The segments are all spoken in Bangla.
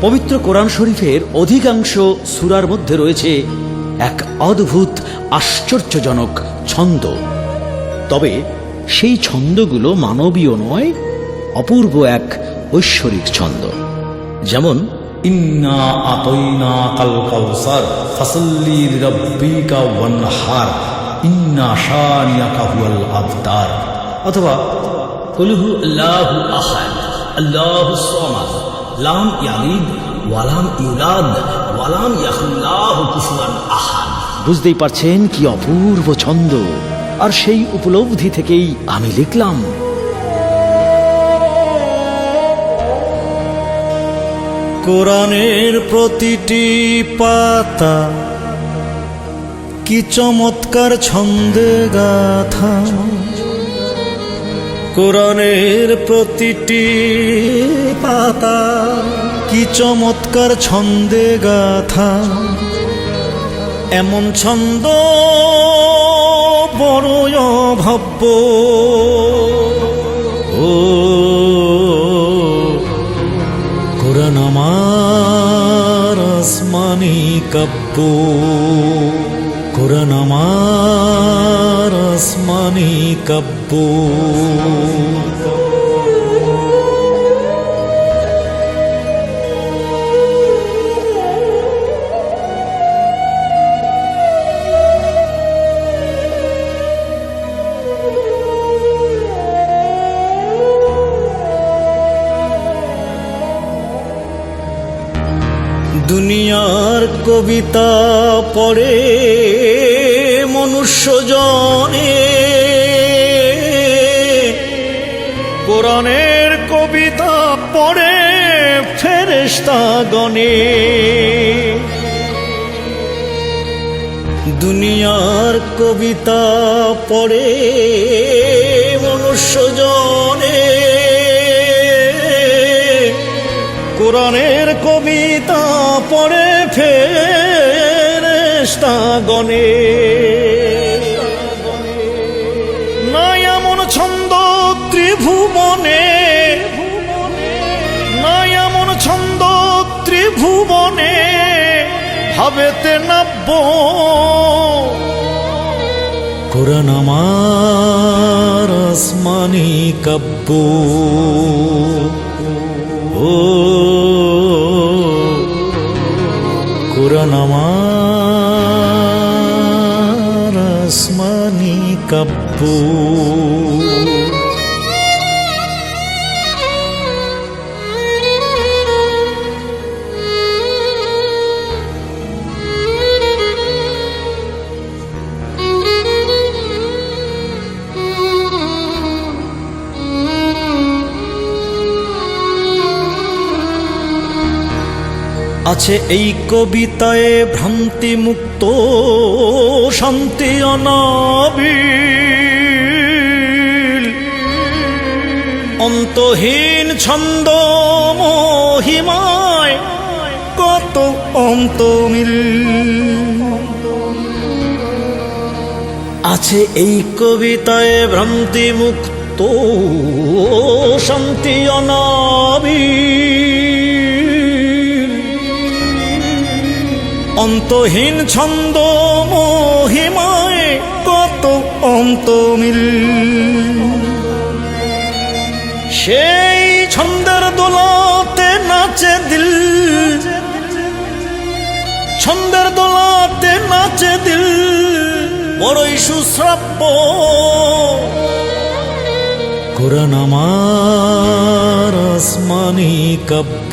পবিত্র কোরআন শরীফের অধিকাংশ সুরার মধ্যে রয়েছে এক অদ্ভুত, আশ্চর্যজনক ছন্দ। তবে সেই ছন্দগুলো মানবীয় নয়, অপূর্ব এক ঐশ্বরিক ছন্দ। যেমন, ইন্না ইন্না অথবা আল্লাহু লাম ইয়ালিদ ওয়ালাম ইউলাদ ওয়ালাম ইয়াকুল্লাহু কুফুয়ান আহাদ। বুঝতেই পারছেন কি অপূর্ব ছন্দ। আর সেই উপলব্ধি থেকেই আমি লিখলাম কোরআনের প্রতিটি পাতা কি চমৎকার ছন্দে গাথা। কোরআনের প্রতিটি পাতা কি চমৎকার ছন্দে গাথা। এমন ছন্দ বড় অভাব্য। ও, কোরআন আমার আসমানি কাব্য। কোরআন আমার আসমানি কাব্য। দুনিয়ার কবিতা পড়ে মনুষ্য জনে কোরআনের কবিতা পড়ে ফেরেস্তা গনে দুনিয়ার কবিতা পড়ে মনুষ্য জনে কোরআনের কবিতা পড়ে ফেরেস্তা গনে ভাবেতে নাব্য কোরআন আমার আসমানি কাব্য ও কোরআন আমার আসমানি কাব্য আছে এই কবিতায় ভ্রান্তি মুক্ত শান্তি অনাবিল। অন্তহীন ছন্দ মহিমায় কত অন্তমিল। আছে এই কবিতায় ভ্রান্তি মুক্ত শান্তি অনাবিল। অন্তহীন ছন্দ মহিমায় কত অন্ত অন্তমিল। সেই ছন্দের দোলাতে নাচে দিল। ছন্দের দোলাতে নাচে দিল। বড়ই সুশ্রাব্য। কোরআন আমার আসমানি কাব্য।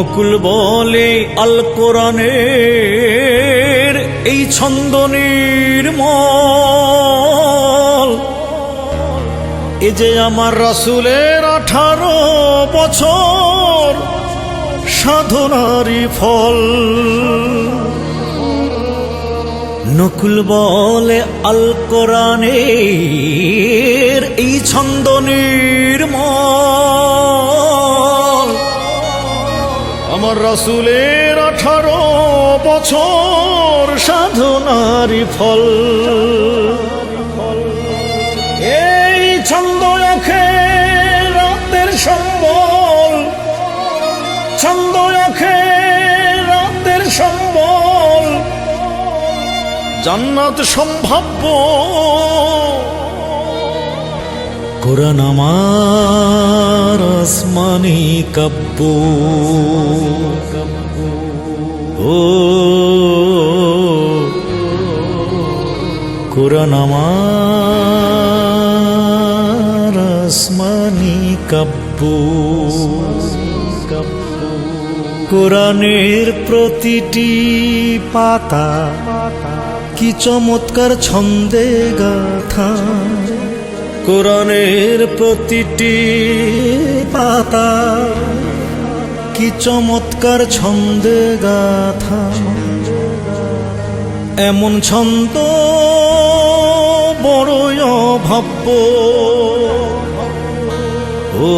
নকুল বলে আল কোরআনের এই ছন্দ নির্মল এ যে আমার রাসুলের আঠারো বছর সাধনারি ফল। নকুল বলে আল কোরআনের এই ছন্দ নির্মল আমার রাসুলের আঠারো বছর সাধনারি ফল। এই ছন্দ রাখে রাতের সম্বল। ছন্দ রাখে রাতের সম্বল। জান্নাত সম্ভাব্য কোরআন কাব্য। ও কোরআন আমার আসমানি প্রতিটি পাতা কি চমৎকার ছন্দে গাথা। কোরআনের প্রতিটি পাতা কি চমৎকার ছন্দে গাথা। এমন ছন্দ বড়ই অভাব্য। ও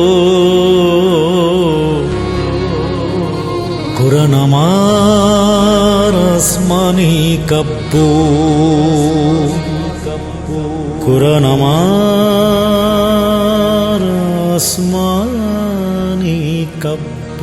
কোরআন আমার আসমানি কাব্য। কোরআন আমার আসমানি কাব্য